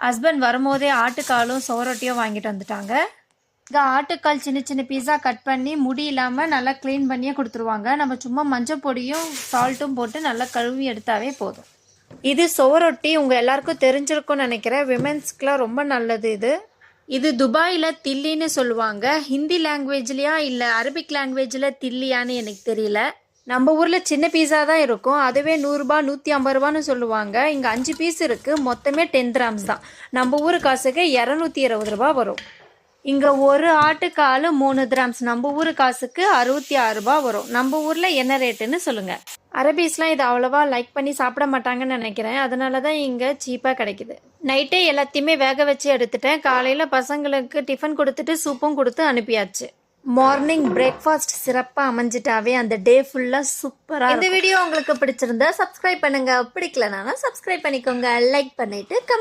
Husband வரும்போதே ஆட்டுக்காலும் சோரொட்டியும் வாங்கிட்டு வந்துட்டாங்க. இங்கே ஆட்டுக்கால் சின்ன சின்ன பீஸா கட் பண்ணி முடி இல்லாமல் நல்லா க்ளீன் பண்ணியே கொடுத்துருவாங்க. நம்ம சும்மா மஞ்சள் பொடியும் சால்ட்டும் போட்டு நல்லா கழுவி எடுத்தாவே போதும். இது சோரொட்டி உங்கள் எல்லாருக்கும் தெரிஞ்சிருக்கும்னு நினைக்கிறேன். விமென்ஸ்க்குலாம் ரொம்ப நல்லது இது. இது துபாயில் தில்லின்னு சொல்லுவாங்க. ஹிந்தி லாங்குவேஜ்லையா இல்லை அரபிக் லாங்குவேஜில் தில்லியான்னு எனக்கு தெரியல. நம்ம ஊரில் சின்ன பீஸா தான் இருக்கும். அதுவே நூறுரூபா நூற்றி ஐம்பது ரூபான்னு சொல்லுவாங்க. இங்கே அஞ்சு பீஸ் இருக்குது மொத்தமே டென் கிராம்ஸ் தான். நம்ம ஊர் காசுக்கு இரநூத்தி இருபது ரூபா வரும். இங்கே ஒரு ஆட்டுக்காலு மூணு கிராம்ஸ் நம்ம ஊர் காசுக்கு அறுபத்தி ஆறு ரூபா வரும். நம்ம ஊரில் என்ன ரேட்டுன்னு சொல்லுங்கள் அரபீஸ்லாம் இது அவ்வளோவா லைக் பண்ணி சாப்பிட மாட்டாங்கன்னு நினைக்கிறேன். அதனால தான் இங்கே சீப்பாக கிடைக்குது. நைட்டே எல்லாத்தையுமே வேக வச்சு எடுத்துட்டேன். காலையில் பசங்களுக்கு டிஃபன் கொடுத்துட்டு சூப்பும் கொடுத்து அனுப்பியாச்சு. மார்னிங் பிரேக்ஃபாஸ்ட் சிறப்பாக அமைஞ்சிட்டாவே அந்த டே ஃபுல்லாக சூப்பராக இந்த வீடியோ உங்களுக்கு பிடிச்சிருந்தா சப்ஸ்கிரைப் பண்ணுங்க. பிடிக்கலனாலும் சப்ஸ்கிரைப் பண்ணிக்கோங்க. லைக் பண்ணிட்டு கமெண்ட்